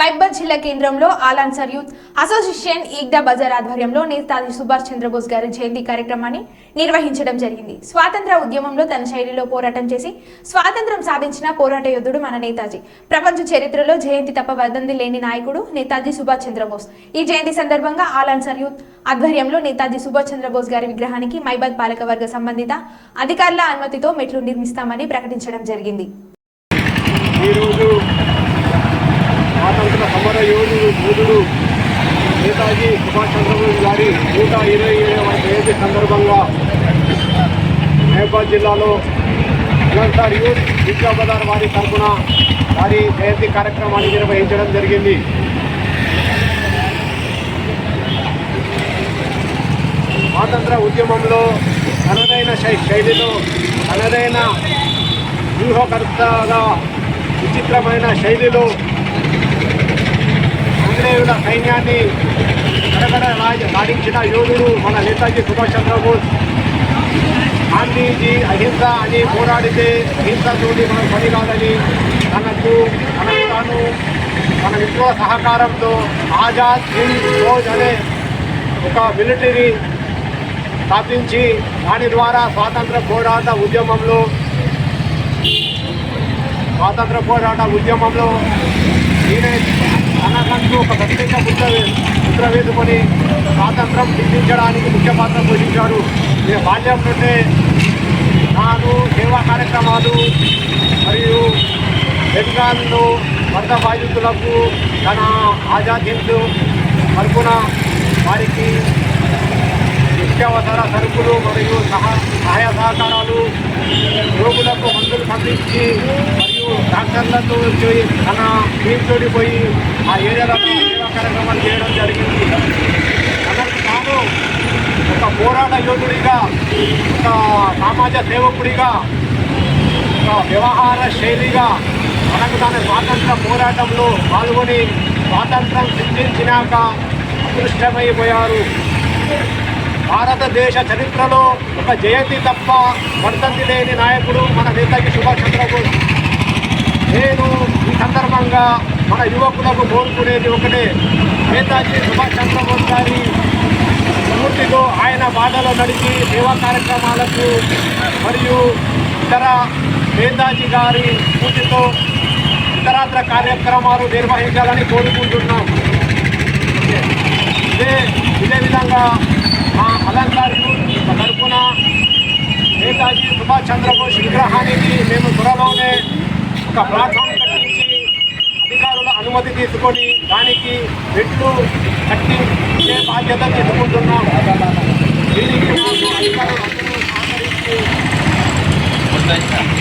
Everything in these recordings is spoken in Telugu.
మైబాద్ జిల్లా కేంద్రంలో ఆల్ ఆన్సర్ యూత్ అసోసియేషన్ ఈగ్దా బజార్ ఆధ్వర్యంలో నేతాజీ సుభాష్ చంద్రబోస్ గారి జయంతి కార్యక్రమాన్ని నిర్వహించడం జరిగింది. స్వాతంత్ర ఉద్యమంలో తన శైలిలో పోరాటం చేసి స్వాతంత్రం సాధించిన పోరాట యోధుడు మన నేతాజీ. ప్రపంచ చరిత్రలో జయంతి తప్ప వదంది లేని నాయకుడు నేతాజీ సుభాష్ చంద్రబోస్. ఈ జయంతి సందర్భంగా ఆల్ ఆన్సర్ యూత్ ఆధ్వర్యంలో నేతాజీ సుభాష్ చంద్రబోస్ గారి విగ్రహానికి మైబాద్ పాలకవర్గ సంబంధిత అధికారుల అనుమతితో మెట్లు నిర్మిస్తామని ప్రకటించడం జరిగింది. ఈరోజు స్వాతంత్ర సమర యోధుడు బోధుడు నేతాజీ సుభాష్ చంద్రబోస్ గారి నూట ఇరవై ఏడవ జయంతి సందర్భంగా మహబాద్ జిల్లాలో అనంతర్ యూత్ విద్యా వారి తరఫున వారి జయంతి కార్యక్రమాన్ని నిర్వహించడం జరిగింది. స్వాతంత్ర ఉద్యమంలో తనదైన శై- శైలిలో తనదైన వ్యూహకర్తగా విచిత్రమైన శైలిలో సైన్యాన్ని కడగడ సాధించిన యోధుడు మన నేతాజీ సుభాష్ చంద్రబోస్. గాంధీజీ అహింస అని పోరాడితే అహింసతోటి మనం పని కాదని తనకు తనకు తాను మన మిత్రుల సహకారంతో ఆజాద్ హింద్ ఫౌజ్ అనే ఒక మిలిటరీ స్థాపించి దాని ద్వారా స్వాతంత్ర పోరాట ఉద్యమంలో స్వాతంత్ర పోరాట ఉద్యమంలో ఈయన తనకంటూ ఒక ప్రత్యేక ముద్ర స్వాతంత్రం నిర్మించడానికి ముఖ్య పాత్ర పోషించారు. నేను బాల్యం నుండే తాను సేవా కార్యక్రమాలు మరియు బెంగాల్లో వరద బాధితులకు తన ఆజాద్ హింద్ తరపున వారికి నిత్యావసర సరుకులు మరియు సహా సహాయ సహకారాలు రోగులకు మందులు పంపించి మరియు డాక్టర్లతో పోయి తన టీంతో పోయి ఆ ఏరియాలో సేవా కార్యక్రమాలు చేయడం జరిగింది. తనకు తాను ఒక పోరాట యోధుడిగా ఒక సమాజ సేవకుడిగా ఒక వ్యవహార శైలిగా తనకు తాను స్వాతంత్ర పోరాటంలో పాల్గొని స్వాతంత్రం సిద్ధించినాక అదృష్టమైపోయారు. భారతదేశ చరిత్రలో ఒక జయంతి తప్ప వర్తంతి లేని నాయకుడు మన నేతాజీ సుభాష్ చంద్రబోస్. సందర్భంగా మన యువకులకు కోరుకునేది ఒకటే నేతాజీ సుభాష్ చంద్రబోస్ గారి స్ఫూర్తితో ఆయన బాటలో నడిచి సేవా కార్యక్రమాలకు మరియు ఇతర నేతాజీ గారి స్ఫూర్తితో ఇతరత్ర కార్యక్రమాలు నిర్వహించాలని కోరుకుంటున్నాం. ఇదే ఇదే విధంగా మా అలంకారు తరఫున నేతాజీ సుభాష్ చంద్రబోస్ విగ్రహానికి మేము త్వరలోనే ఒక ప్లాట్ఫామ్ అనుమతి తీసుకొని దానికి మెట్లు కట్టి బాధ్యత తీసుకుంటున్నాం. దీనికి మాకు అధికారులు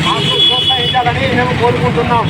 మాకు ప్రోత్సహించాలని మేము కోరుకుంటున్నాం.